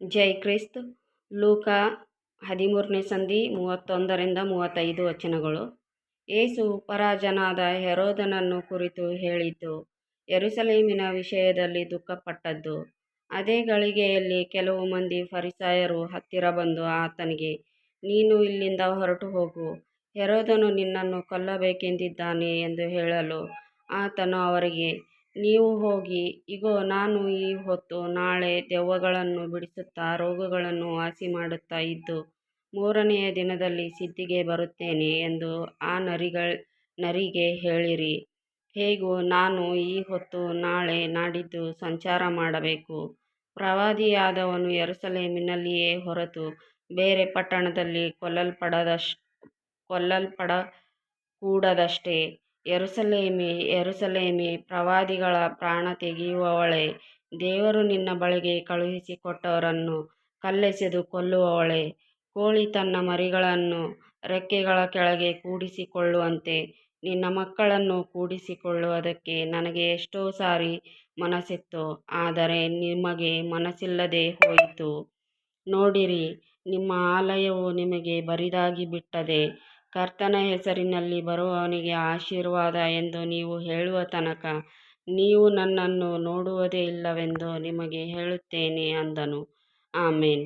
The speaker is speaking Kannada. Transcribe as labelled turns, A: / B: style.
A: ಜೈ ಕ್ರಿಸ್ತ್. ಲೂಕ ಹದಿಮೂರನೇ ಸಂಧಿ ಮೂವತ್ತೊಂದರಿಂದ ಮೂವತ್ತೈದು ವಚನಗಳು. ಏಸು ಪರಾಜನಾದ ಹೆರೋದನನ್ನು ಕುರಿತು ಹೇಳಿದ್ದು ಎರುಸಲೇಮಿನ ವಿಷಯದಲ್ಲಿ ದುಃಖಪಟ್ಟದ್ದು. ಅದೇ ಗಳಿಗೆಯಲ್ಲಿ ಕೆಲವು ಮಂದಿ ಫರಿಸಾಯರು ಹತ್ತಿರ ಬಂದು ಆತನಿಗೆ, ನೀನು ಇಲ್ಲಿಂದ ಹೊರಟು ಹೋಗು. ಹೆರೋದನು ನಿನ್ನನ್ನು ಕೊಲ್ಲಬೇಕೆಂದಿದ್ದಾನೆ ಎಂದು ಹೇಳಲು ಆತನು ಅವರಿಗೆ ನೀವು ಹೋಗಿ, ಇಗೋ, ನಾನು ಈ ಹೊತ್ತು ನಾಳೆ ದೆವ್ವಗಳನ್ನು ಬಿಡಿಸುತ್ತಾ, ರೋಗಗಳನ್ನು ವಾಸಿ ಮಾಡುತ್ತಾ ಇದ್ದು, ಮೂರನೆಯ ದಿನದಲ್ಲಿ ಸಿದ್ಧಿಗೆ ಬರುತ್ತೇನೆ ಎಂದು ಆ ನರಿಗಳ, ನರಿಗೆ ಹೇಳಿರಿ. ಹೇಗೂ, ನಾನು ಈ ಹೊತ್ತು ನಾಳೆ ನಾಡಿದ್ದು ಸಂಚಾರ ಮಾಡಬೇಕು. ಪ್ರವಾದಿಯಾದವನು ಎರಸಲೇಮಿನಲ್ಲಿಯೇ ಹೊರತು ಬೇರೆ ಪಟ್ಟಣದಲ್ಲಿ ಕೊಲ್ಲಲ್ಪಡದಶ್ ಕೊಲ್ಲಲ್ಪಡಕೂಡದಷ್ಟೇ. ಯೆರೂಸಲೇಮೇ ಯೆರೂಸಲೇಮೇ, ಪ್ರವಾದಿಗಳ ಪ್ರಾಣ ತೆಗೆಯುವವಳೇ, ದೇವರು ನಿನ್ನ ಬಳಿಗೆ ಕಳುಹಿಸಿಕೊಟ್ಟವರನ್ನು ಕಲ್ಲೆಸೆದು ಕೊಲ್ಲುವವಳೇ, ಕೋಳಿ ತನ್ನ ಮರಿಗಳನ್ನು ರೆಕ್ಕೆಗಳ ಕೆಳಗೆ ಕೂಡಿಸಿಕೊಳ್ಳುವಂತೆ ನಿನ್ನ ಮಕ್ಕಳನ್ನು ಕೂಡಿಸಿಕೊಳ್ಳುವುದಕ್ಕೆ ನನಗೆ ಎಷ್ಟೋ ಸಾರಿ ಮನಸ್ಸಿತ್ತು, ಆದರೆ ನಿಮಗೆ ಮನಸ್ಸಿಲ್ಲದೆ ಹೋಯಿತು. ನೋಡಿರಿ, ನಿಮ್ಮ ಆಲಯವು ನಿಮಗೆ ಬರಿದಾಗಿ ಬಿಟ್ಟದೆ ಕರ್ತನ ಹೆಸರಿನಲ್ಲಿ ಬರುವವನಿಗೆ ಆಶೀರ್ವಾದ ಎಂದು ನೀವು ಹೇಳುವ ತನಕ ನೀವು ನನ್ನನ್ನು ನೋಡುವುದೇ ಇಲ್ಲವೆಂದು ನಿಮಗೆ ಹೇಳುತ್ತೇನೆ ಅಂದನು. ಆಮೆನ್.